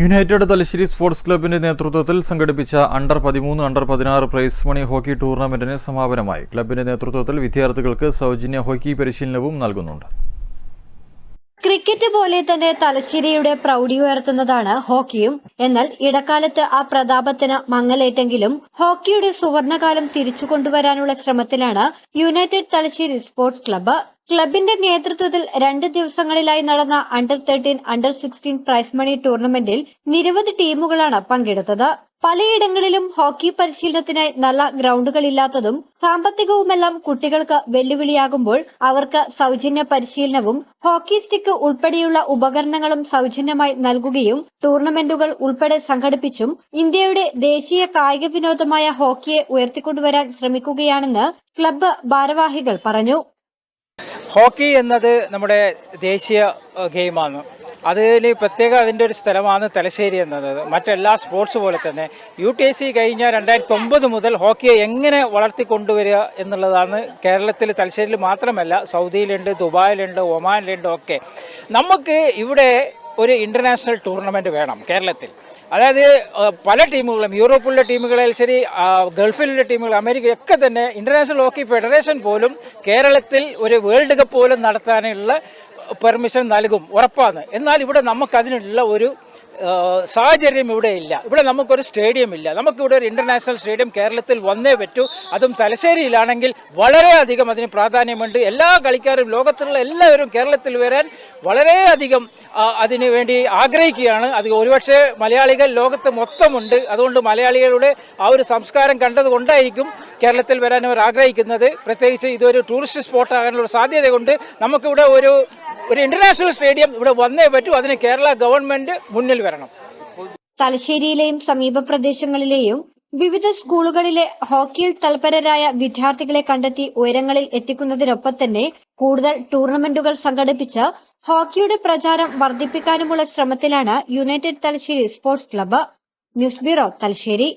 United Thalassery sports ക്ലബിന്റെ നേതൃത്വത്തിൽ സംഘടിപ്പിച്ച അണ്ടർ പതിമൂന്ന് അണ്ടർ പതിനാറ് പ്രൈസ് മണി ഹോക്കി ടൂർണമെന്റിന് സമാപനമായി. ക്ലബിന്റെ നേതൃത്വത്തിൽ വിദ്യാർത്ഥികൾക്ക് സൗജന്യ ഹോക്കി പരിശീലനവും നൽകുന്നുണ്ട്. പോലെ തന്നെ തലശ്ശേരിയുടെ പ്രൗഢി ഉയർത്തുന്നതാണ് ഹോക്കിയും. എന്നാൽ ഇടക്കാലത്ത് ആ പ്രതാപത്തിന് മങ്ങലേറ്റെങ്കിലും ഹോക്കിയുടെ സുവർണകാലം തിരിച്ചു കൊണ്ടുവരാനുള്ള ശ്രമത്തിലാണ് യുണൈറ്റഡ് തലശ്ശേരി സ്പോർട്സ് ക്ലബ്ബ്. ക്ലബിന്റെ നേതൃത്വത്തിൽ രണ്ട് ദിവസങ്ങളിലായി നടന്ന under thirteen under sixteen prize money ടൂർണമെന്റിൽ നിരവധി ടീമുകളാണ് പങ്കെടുത്തത്. പലയിടങ്ങളിലും ഹോക്കി പരിശീലനത്തിനായി നല്ല ഗ്രൗണ്ടുകളില്ലാത്തതും സാമ്പത്തികവുമെല്ലാം കുട്ടികൾക്ക് വെല്ലുവിളിയാകുമ്പോൾ അവർക്ക് സൗജന്യ പരിശീലനവും ഹോക്കി സ്റ്റിക്ക് ഉൾപ്പെടെയുള്ള ഉപകരണങ്ങളും സൗജന്യമായി നൽകുകയും ടൂർണമെന്റുകൾ ഉൾപ്പെടെ സംഘടിപ്പിച്ചും ഇന്ത്യയുടെ ദേശീയ കായിക വിനോദമായ ഹോക്കിയെ ഉയർത്തിക്കൊണ്ടുവരാൻ ശ്രമിക്കുകയാണെന്ന് ക്ലബ്ബ് ഭാരവാഹികൾ പറഞ്ഞു. ഹോക്കി എന്നത് നമ്മുടെ ദേശീയ ഗെയിമാണ്. അതിൽ പ്രത്യേക അതിന്റെ ഒരു സ്ഥലമാണ് തലശ്ശേരി എന്നത്. മറ്റെല്ലാ സ്പോർട്സ് പോലെ തന്നെ യു ടി എസ് സി കഴിഞ്ഞ രണ്ടായിരത്തി ഒമ്പത് മുതൽ ഹോക്കിയെ എങ്ങനെ വളർത്തിക്കൊണ്ടുവരിക എന്നുള്ളതാണ് കേരളത്തിൽ തലശ്ശേരിയിൽ മാത്രമല്ല സൗദിയിലുണ്ട് ദുബായിലുണ്ട് ഒമാനിലുണ്ട് ഒക്കെ. നമുക്ക് ഇവിടെ ഒരു ഇന്റർനാഷണൽ ടൂർണമെന്റ് വേണം കേരളത്തിൽ. അതായത് പല ടീമുകളും യൂറോപ്പിലുള്ള ടീമുകളായാലും ശരി ഗൾഫിലുള്ള ടീമുകൾ അമേരിക്ക ഒക്കെ തന്നെ ഇന്റർനാഷണൽ ഹോക്കി ഫെഡറേഷൻ പോലും കേരളത്തിൽ ഒരു വേൾഡ് കപ്പ് പോലും നടത്താനുള്ള പെർമിഷൻ നൽകും ഉറപ്പാണ്. എന്നാൽ ഇവിടെ നമുക്കതിനുള്ള ഒരു സാഹചര്യം ഇവിടെ ഇല്ല. ഇവിടെ നമുക്കൊരു സ്റ്റേഡിയം ഇല്ല. നമുക്കിവിടെ ഒരു ഇന്റർനാഷണൽ സ്റ്റേഡിയം കേരളത്തിൽ വന്നേ പറ്റൂ. അതും തലശ്ശേരിയിലാണെങ്കിൽ വളരെയധികം അതിന് പ്രാധാന്യമുണ്ട്. എല്ലാ കളിക്കാരും ലോകത്തുള്ള എല്ലാവരും കേരളത്തിൽ വരാൻ വളരെയധികം അതിനു വേണ്ടി ആഗ്രഹിക്കുകയാണ്. അത് ഒരുപക്ഷെ മലയാളികൾ ലോകത്ത് മൊത്തമുണ്ട്. അതുകൊണ്ട് മലയാളികളുടെ ആ ഒരു സംസ്കാരം കണ്ടതുകൊണ്ടായിരിക്കും കേരളത്തിൽ വരാൻ അവർ ആഗ്രഹിക്കുന്നത്. പ്രത്യേകിച്ച് ഇതൊരു ടൂറിസ്റ്റ് സ്പോട്ട് ആകാനുള്ള സാധ്യത കൊണ്ട് നമുക്കിവിടെ ഒരു ഒരു ഇന്റർനാഷണൽ സ്റ്റേഡിയം ഇവിടെ വന്നേ പറ്റൂ. അതിന് കേരള ഗവൺമെന്റ് മുന്നിൽ വരണം. തലശ്ശേരിയിലെയും സമീപ പ്രദേശങ്ങളിലെയും വിവിധ സ്കൂളുകളിലെ ഹോക്കിയിൽ തൽപരരായ വിദ്യാർത്ഥികളെ കണ്ടെത്തി ഉയരങ്ങളിൽ എത്തിക്കുന്നതിനൊപ്പം തന്നെ കൂടുതൽ ടൂർണമെന്റുകൾ സംഘടിപ്പിച്ച് ഹോക്കിയുടെ പ്രചാരം വർദ്ധിപ്പിക്കാനുമുള്ള ശ്രമത്തിലാണ് united Thalassery sports club. News bureau Thalassery.